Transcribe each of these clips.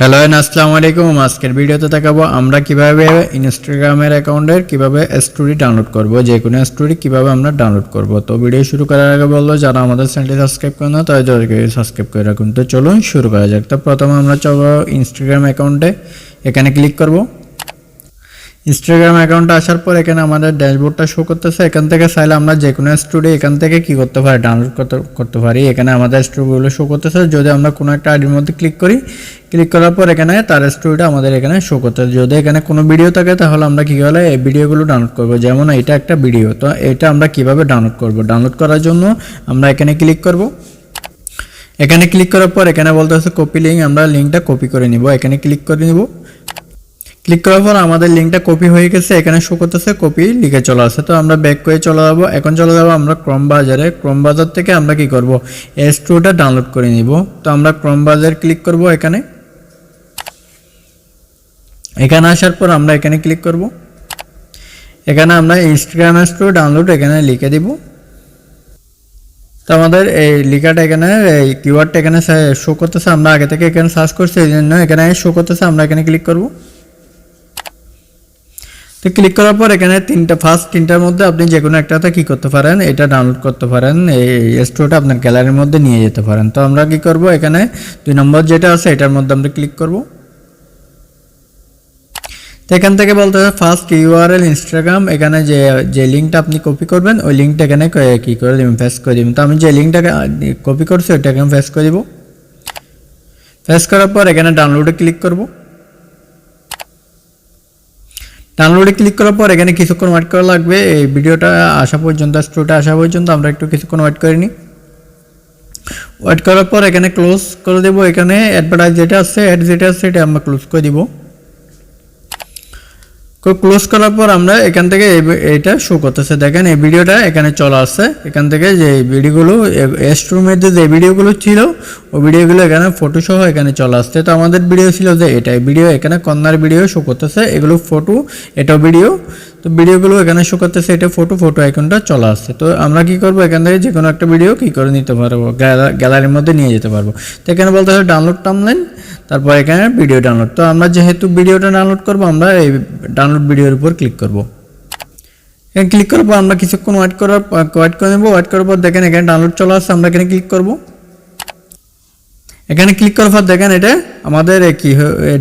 Hello আসসালামু আলাইকুম আজকের ভিডিওতে দেখাবো আমরা কীভাবে ইনস্টাগ্রামের অ্যাকাউন্টের কীভাবে স্টোরি ডাউনলোড করব, যে কোনো স্টোরি কীভাবে আমরা ডাউনলোড করব। তো ভিডিও শুরু করার আগে বলল যারা আমাদের চ্যানেলটি সাবস্ক্রাইব করে না তাদেরকে সাবস্ক্রাইব করে রাখুন। তো চলুন শুরু করা যাক। তো প্রথমে আমরা চলবো ইনস্টাগ্রাম অ্যাকাউন্টে এখানে ক্লিক করব। ইনস্টাগ্রাম অ্যাকাউন্টে আসার পর এখানে আমাদের ড্যাশবোর্ডটা শো করতেছে। এখান থেকে চাইলে আমরা যে কোনো স্টোরি এখান থেকে কি করতে পারি ডাউনলোড করতে করতে পারি। এখানে আমাদের স্টোরিগুলো শো করতেছে। যদি আমরা কোনো একটা আইডির মধ্যে ক্লিক করি ক্লিক করার পর এখানে তার স্টোরিটা আমাদের এখানে শো করতে যদি এখানে কোনো ভিডিও থাকে, তাহলে আমরা কী করলে এই ভিডিওগুলো ডাউনলোড করব। যেমন এটা একটা ভিডিও তো এটা আমরা কীভাবে ডাউনলোড করব? ডাউনলোড করার জন্য আমরা এখানে ক্লিক করব। এখানে ক্লিক করার পর এখানে বলতে হচ্ছে কপি লিঙ্ক আমরা লিঙ্কটা কপি করে নিব। এখানে ক্লিক করে নিব। ক্লিক করার পর আমাদের লিঙ্কটা কপি হয়ে গেছে, এখানে শো করতেছে কপি লিখে চলে আসে তো আমরা ব্যাক করে চলে যাব। এখন চলে যাব আমরা ক্রম বাজারে ক্রম বাজার থেকে আমরা কি করব? এস টুটা ডাউনলোড করে নিব। তো আমরা ক্রম বাজার ক্লিক করব এখানে। এখানে আসার পর আমরা এখানে ক্লিক করব। এখানে আমরা ইনস্টাগ্রাম স্টোর ডাউনলোড এখানে লিখে দিব। তো আমাদের এই লেখাটা এখানে, এই কিওয়ার্ডটা এখানে শো করতেছে। আমরা আগে থেকে এখানে সার্চ করছি, এই জন্য এখানে শো করতেছে। আমরা এখানে ক্লিক করব। তো ক্লিক করার পর এখানে তিনটা ফার্স্ট তিনটার মধ্যে আপনি যে কোনো একটাতে কী করতে পারেন, এটা ডাউনলোড করতে পারেন, এই স্টোরটা আপনার গ্যালারির মধ্যে নিয়ে যেতে পারেন। তো আমরা কি করব এখানে, দুই নম্বর যেটা আছে এটার মধ্যে আমরা ক্লিক করব। তো এখান থেকে বলতে হবে ফার্স্ট ইউআরএল ইনস্টাগ্রাম এখানে যে যে লিঙ্কটা আপনি কপি করবেন, ওই লিঙ্কটা এখানে কী করে দিবেন ফেস করে দিবেন। তো আমি যে লিঙ্কটাকে কপি করছি, ওইটাকে আমি ফেস করে দিব। ফেস করার পর এখানে ডাউনলোডে ক্লিক করব। ডাউনলোডে ক্লিক করার পর এখানে কিছুক্ষণ ওয়েট করা লাগবে। এই ভিডিওটা আসা পর্যন্ত স্টোরটা আসা পর্যন্ত আমরা একটু কিছুক্ষণ ওয়েট করে নিই ওয়েট করার পর এখানে ক্লোজ করে দেবো। এখানে অ্যাডভার্টাইজ যেটা আছে অ্যাড যেটা আছে, সেটা আমরা ক্লোজ করে দিব। ক্লোজ করার পর আমরা এখান থেকে এই- এইটা শো করতেছে। দেখেন, এই ভিডিওটা এখানে চলে আসছে। এখান থেকে যে ভিডিওগুলো এস্ট্রুমের যে ভিডিওগুলো ছিল ওই ভিডিওগুলো এখানে ফটো সহ এখানে চলে আসছে। তো আমাদের ভিডিও ছিল যে এটাই ভিডিও এখানে কন্যার ভিডিও শো করতেছে। এগুলো ফটো এটা ভিডিও তো ভিডিওগুলো এখানে শো করতেছে, এটা ফটো ফটো আইকনটা চলে আসছে। তো আমরা কি করব এখান থেকে? যে কোনো একটা ভিডিও কি করে নিতে পারব? গ্যালা- গ্যালারির মধ্যে নিয়ে যেতে পারব। তো এখানে বলতে হবে ডাউনলোড টামলাইন তারপর এখানে ভিডিও ডাউনলোড তো আমরা যেহেতু ভিডিওটা ডাউনলোড করব, আমরা এই ডাউনলোড ভিডিওর উপর ক্লিক করব। এখানে ক্লিক করার পর আমরা কিছুক্ষণ ওয়েট করার ওয়েট করে নেব। ওয়েট করার পর দেখেন এখানে ডাউনলোড চলে আসছে, আমরা এখানে ক্লিক করব। এখানে ক্লিক করার পর দেখেন এটা আমাদের কি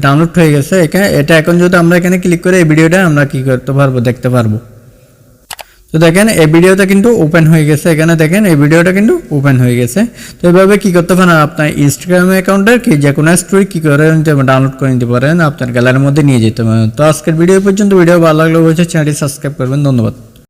ডাউনলোড হয়ে গেছে। এখানে, এটা এখন যদি আমরা এখানে ক্লিক করে এই ভিডিওটা আমরা কি করতে পারব, দেখতে পারব। তো দেখেন, এই ভিডিওটা কিন্তু ওপেন হয়ে গেছে। এখানে দেখেন, এই ভিডিওটা কিন্তু ওপেন হয়ে গেছে। তো এভাবে কী করতে পারেন? আপনার ইনস্টাগ্রাম অ্যাকাউন্টের কি যে কোনো স্টোরি কী করে ডাউনলোড করে নিতে পারেন, আপনার গ্যালারির মধ্যে নিয়ে যেতে পারেন। তো আজকের ভিডিও পর্যন্ত, ভিডিও ভালো লাগলে বলছে চ্যানেলটি সাবস্ক্রাইব করবেন। ধন্যবাদ।